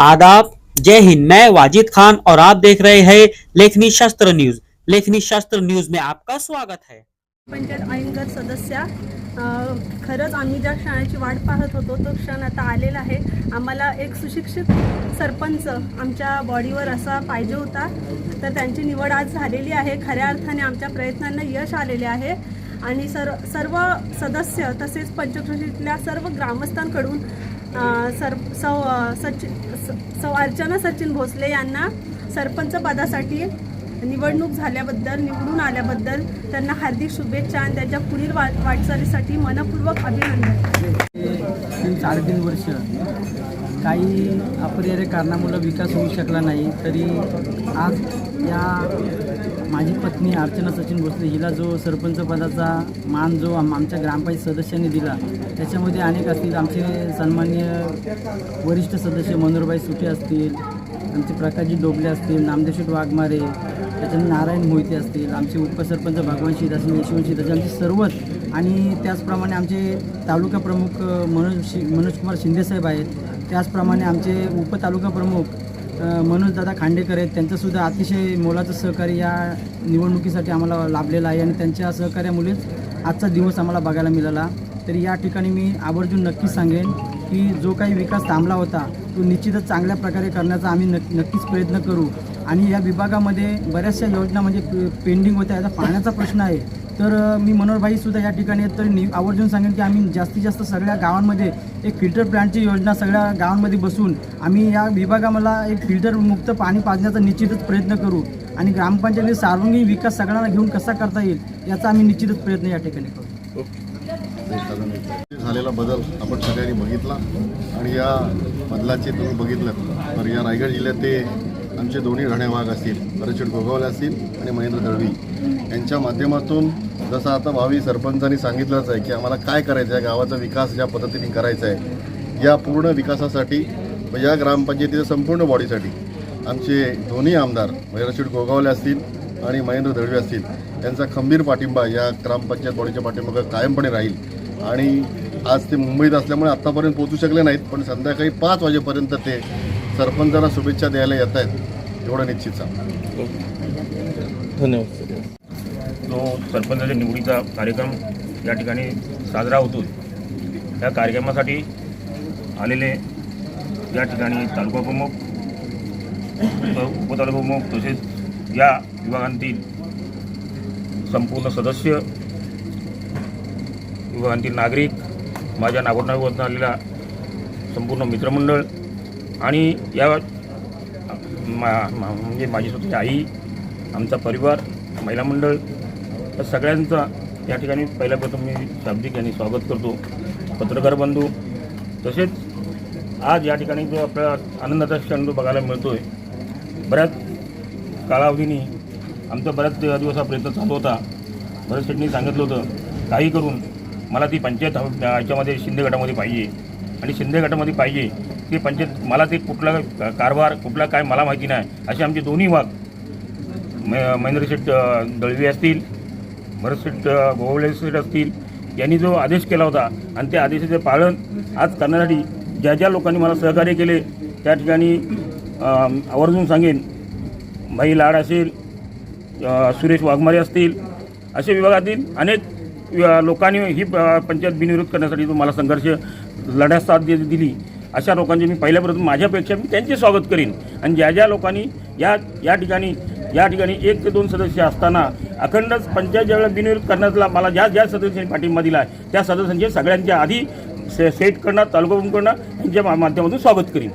आदाब। जय हिंद। मैं वाजिद खान और आप देख रहे हैं लेखनी शास्त्र न्यूज। लेखनी शास्त्र न्यूज में आपका स्वागत है। पंचायत आईनगत सदस्या खरंच आम्ही ज्या क्षणाची वाट पाहत होतो तो क्षण आता आलेला आहे. आम्हाला एक सुशिक्षित सरपंच आमच्या बॉडीवर असा पाहिजे होता. तर त्यांची निवड आज झालेली आहे. खऱ्या अर्थाने आमच्या प्रयत्नांना यश आलेले आहे. आणि सर्व सर्व सदस्य तसेच पंचक्रोशीतल्या सर्व ग्रामस्थांकडून सर सौ सचिन स- सौ अर्चना सचिन भोसले यांना सरपंच पदासाठी निवडणूक झाल्याबद्दल निवडून आल्याबद्दल त्यांना हार्दिक शुभेच्छा आणि त्यांच्या पुढील वा वाटचालीसाठी मनपूर्वक अभिनंदन. तीन साडेतीन वर्ष. काही अपरिहार्य कारणामुळं विकास होऊ शकला नाही तरी आज या माझी पत्नी अर्चना सचिन भोसले हिला जो सरपंच पदाचा मान जो आम आमच्या ग्रामपंचायत सदस्यांनी दिला त्याच्यामध्ये अनेक असतील. आमचे सन्मान्य वरिष्ठ सदस्य मनोहरबाई सुटे असतील आमचे प्रकाशजी डोबले असतील नामदेवशेठ वाघमारे त्याच्यानंतर नारायण मोहिते असतील आमचे उपसरपंच भगवान शीत असतील यशवंत शीत आमचे सर्वच. आणि त्याचप्रमाणे आमचे तालुका प्रमुख मनोज शि मनोजकुमार शिंदेसाहेब आहेत. त्याचप्रमाणे आमचे उपतालुका प्रमुख अ, मनोजदादा खांडेकर आहेत. त्यांचंसुद्धा अतिशय मोलाचं सहकार्य या निवडणुकीसाठी आम्हाला लाभलेलं आहे आणि त्यांच्या सहकार्यामुळेच आजचा दिवस आम्हाला बघायला मिळाला. तर या ठिकाणी मी आवर्जून नक्कीच सांगेन की जो काही विकास थांबला होता तो निश्चितच चांगल्या प्रकारे करण्याचा आम्ही नक् नक्कीच प्रयत्न करू. आणि या विभागामध्ये बऱ्याचशा योजना म्हणजे पेंडिंग होत्या. याचा पाण्याचा प्रश्न आहे. तर मी मनोहरभाईसुद्धा या ठिकाणी तर नि आवर्जून सांगेन की आम्ही जास्तीत जास्त सगळ्या गावांमध्ये एक फिल्टर प्लांटची योजना सगळ्या गावांमध्ये बसून आम्ही या विभागाला एक फिल्टर मुक्त पाणी पाजण्याचा निश्चितच प्रयत्न करू. आणि ग्रामपंचायतीने सार्वजनिक विकास सगळ्यांना घेऊन कसा करता येईल याचा आम्ही निश्चितच प्रयत्न या ठिकाणी करू. झालेला बदल आपण सगळ्यांनी बघितला. आणि या बदलाचे तुम्ही बघितलं. तर या रायगड जिल्ह्यात ते आमचे दोन्ही राहण्याभाग असतील परचेट गोगावले असतील आणि महेंद्र दळवी. यांच्या माध्यमातून जसं आता भावी सरपंचांनी सांगितलंच आहे की आम्हाला काय करायचं आहे गावाचा विकास ज्या पद्धतीने करायचा आहे या पूर्ण विकासासाठी व या ग्रामपंचायतीच्या संपूर्ण बॉडीसाठी आमचे दोन्ही आमदार म्हणजे महेंद्रशेठ गोगावले असतील आणि महेंद्र दळवी असतील त्यांचा खंबीर पाठिंबा या ग्रामपंचायत बॉडीच्या पाठिंबा कायमपणे राहील. आणि आज ते मुंबईत असल्यामुळे आत्तापर्यंत पोहोचू शकले नाहीत पण संध्याकाळी पाच वाजेपर्यंत ते सरपंचांना शुभेच्छा द्यायला येत आहेत. एवढं निश्चित सांग. जो सरपंचाच्या निवडीचा कार्यक्रम या ठिकाणी साजरा होतो या कार्यक्रमासाठी आलेले या ठिकाणी तालुका प्रमुख उप- उपतालुका प्रमुख तसेच या विभागांतील संपूर्ण सदस्य विभागांतील नागरिक माझ्या नागोरनावरून आलेला संपूर्ण मित्रमंडळ आणि या मा मा- म्हणजे माझी स्वतःची आई आमचा परिवार महिला मंडळ या सगळ्यांचा या ठिकाणी पहिल्याप्रथम मी शाब्दिक यांनी स्वागत करतो. पत्रकार बंधू तसेच आज या ठिकाणी जो आपला आनंदाचा क्षण जो बघायला मिळतो आहे बऱ्याच कालावधीने आमचा बऱ्याच दिवस हा प्रयत्न चालू होता. बऱ्याच शेटनी सांगितलं होतं काही करून मला ती पंचायत याच्यामध्ये शिंदे गटामध्ये पाहिजे. आणि शिंदे गटामध्ये पाहिजे ते पंचायत मला ते कुठला कारभार कुठला काय मला माहिती नाही असे आमचे दोन्ही भाग म- महेंद्र शेठ दळवी असतील भरत शेठ अ, गोवळे शेठ असतील यांनी जो आदेश केला होता आणि त्या आदेशाचे पालन आज करण्यासाठी ज्या ज्या लोकांनी मला सहकार्य केले त्या ठिकाणी आवर्जून सांगेन भाई लाड असेल सुरेश वाघमारे असतील असे विभागातील अनेक लोकांनी ही पंचायत बिनविरोध करण्यासाठी तुम्हाला मला संघर्ष लढ्यास साथ दिली. अशा लोकांचे मी पहिल्यापर्यंत माझ्यापेक्षा मी त्यांचे स्वागत करीन. आणि ज्या ज्या लोकांनी या या ठिकाणी या ठिकाणी एक ते दोन सदस्य असताना अखंड पंचायत ज्यावेळेला बिनविरोध करण्यातला मला ज्या ज्या सदस्यांनी पाठिंबा दिला आहे त्या सदस्यांचे सगळ्यांच्या आधी से सेट करणं तालुका करणं यांच्या माध्यमातून स्वागत करीन.